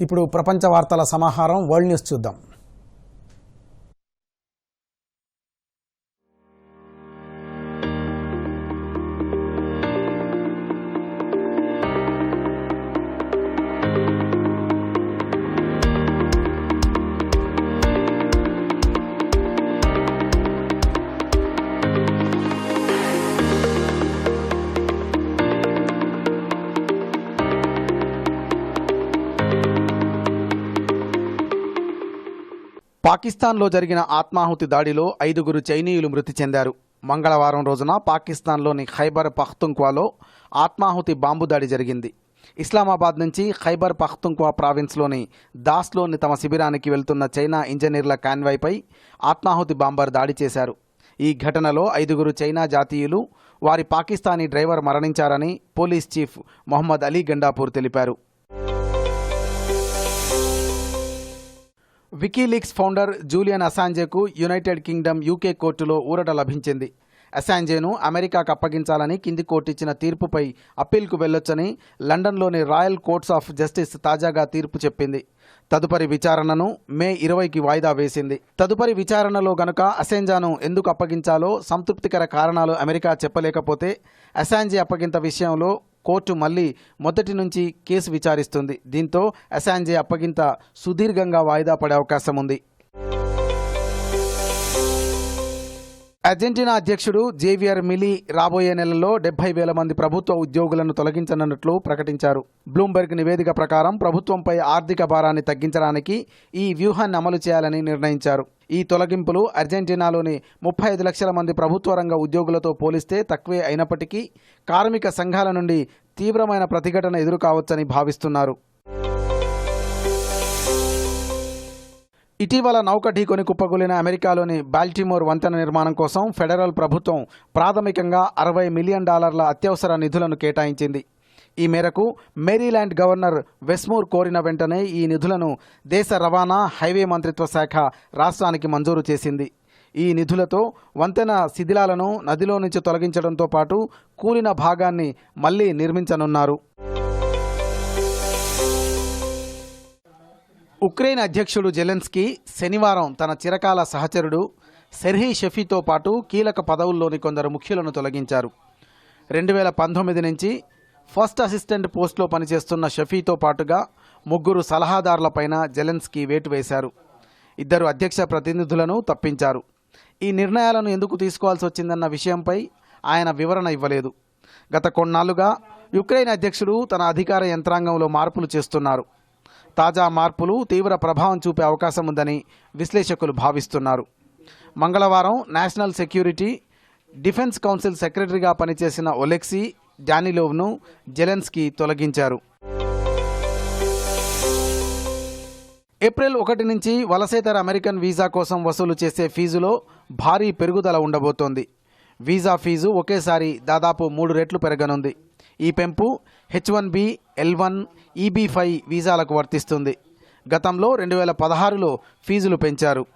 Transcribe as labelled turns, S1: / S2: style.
S1: ఇప్పుడు ప్రపంచ వార్తల సమాహారం వరల్డ్ న్యూస్ చూద్దాం.
S2: పాకిస్తాన్లో జరిగిన ఆత్మాహుతి దాడిలో ఐదుగురు చైనీయులు మృతి చెందారు. మంగళవారం రోజున పాకిస్తాన్లోని ఖైబర్ పఖ్తుంక్వాలో ఆత్మాహుతి బాంబు దాడి జరిగింది. ఇస్లామాబాద్ నుంచి ఖైబర్ పఖ్తుంక్వా ప్రావిన్స్లోని దాస్లోని తమ శిబిరానికి వెళ్తున్న చైనా ఇంజనీర్ల కాన్వాయ్పై ఆత్మాహుతి బాంబర్ దాడి చేశారు. ఈ ఘటనలో ఐదుగురు చైనా జాతీయులు వారి పాకిస్తానీ డ్రైవర్ మరణించారని పోలీస్ చీఫ్ మొహమ్మద్ అలీ గండాపూర్ తెలిపారు. వికీలీక్స్ ఫౌండర్ జూలియన్ అసాంజేకు యునైటెడ్ కింగ్డమ్ యూకే కోర్టులో ఊరట లభించింది. అసాంజేను అమెరికాకు అప్పగించాలని కింది కోర్టు ఇచ్చిన తీర్పుపై అప్పీల్కు వెళ్ళొచ్చని లండన్లోని రాయల్ కోర్ట్స్ ఆఫ్ జస్టిస్ తాజాగా తీర్పు చెప్పింది. తదుపరి విచారణను మే ఇరవైకి వాయిదా వేసింది. తదుపరి విచారణలో గనుక అసెంజాను ఎందుకు అప్పగించాలో సంతృప్తికర కారణాలు అమెరికా చెప్పలేకపోతే అసాంజే అప్పగింత విషయంలో కోర్టు మళ్ళీ మొదటి నుంచి కేసు విచారిస్తుంది. దీంతో అసాంజే అప్పగింత సుదీర్ఘంగా వాయిదా పడే అవకాశం ఉంది. అర్జెంటీనా అధ్యక్షుడు జేవియర్ మిలీ రాబోయే నెలలో డెబ్బై వేల మంది ప్రభుత్వ ఉద్యోగులను తొలగించనున్నట్లు ప్రకటించారు. బ్లూంబెర్గ్ నివేదిక ప్రకారం ప్రభుత్వంపై ఆర్థిక భారాన్ని తగ్గించడానికి ఈ వ్యూహాన్ని అమలు చేయాలని నిర్ణయించారు. ఈ తొలగింపులు అర్జెంటీనాలోని ముప్పై ఐదు లక్షల మంది ప్రభుత్వ రంగ ఉద్యోగులతో పోలిస్తే తక్కువే అయినప్పటికీ కార్మిక సంఘాల నుండి తీవ్రమైన ప్రతిఘటన ఎదురుకావచ్చని భావిస్తున్నారు. ఇటీవల నౌక ఢీకొని కుప్పకూలిన అమెరికాలోని బాల్టిమోర్ వంతెన నిర్మాణం కోసం ఫెడరల్ ప్రభుత్వం ప్రాథమికంగా అరవై మిలియన్ డాలర్ల అత్యవసర నిధులను కేటాయించింది. ఈ మేరకు మేరీల్యాండ్ గవర్నర్ వెస్మూర్ కోరిన వెంటనే ఈ నిధులను దేశ రవాణా హైవే మంత్రిత్వ శాఖ రాష్ట్రానికి మంజూరు చేసింది. ఈ నిధులతో వంతెన శిథిలాలను నదిలో నుంచి తొలగించడంతో పాటు కూలిన భాగాన్ని మళ్ళీ నిర్మించనున్నారు. ఉక్రెయిన్ అధ్యక్షుడు జెలెన్స్కీ శనివారం తన చిరకాల సహచరుడు సెర్హీ షెఫీతో పాటు కీలక పదవుల్లోని కొందరు ముఖ్యులను తొలగించారు. రెండు వేల పంతొమ్మిది నుంచి ఫస్ట్ అసిస్టెంట్ పోస్టులో పనిచేస్తున్న షఫీతో పాటుగా ముగ్గురు సలహాదారులపైన జెలెన్స్కీ వేటు వేశారు. ఇద్దరు అధ్యక్ష ప్రతినిధులను తప్పించారు. ఈ నిర్ణయాలను ఎందుకు తీసుకోవాల్సి వచ్చిందన్న విషయంపై ఆయన వివరణ ఇవ్వలేదు. గత కొన్నాళ్ళుగా యుక్రెయిన్ అధ్యక్షుడు తన అధికార యంత్రాంగంలో మార్పులు చేస్తున్నారు. తాజా మార్పులు తీవ్ర ప్రభావం చూపే అవకాశం ఉందని విశ్లేషకులు భావిస్తున్నారు. మంగళవారం నేషనల్ సెక్యూరిటీ డిఫెన్స్ కౌన్సిల్ సెక్రటరీగా పనిచేసిన ఒలెక్సీ డానిలోవ్ను జెలెన్స్కీ తొలగించారు. ఏప్రిల్ ఒకటి నుంచి వలసేతర అమెరికన్ వీసా కోసం వసూలు చేసే ఫీజులో భారీ పెరుగుదల ఉండబోతోంది. వీసా ఫీజు ఒకేసారి దాదాపు మూడు రెట్లు పెరగనుంది. ఈ పెంపు H one B L one EB five వీసాలకు వర్తిస్తుంది. గతంలో రెండు వేల పదహారులో ఫీజులు పెంచారు.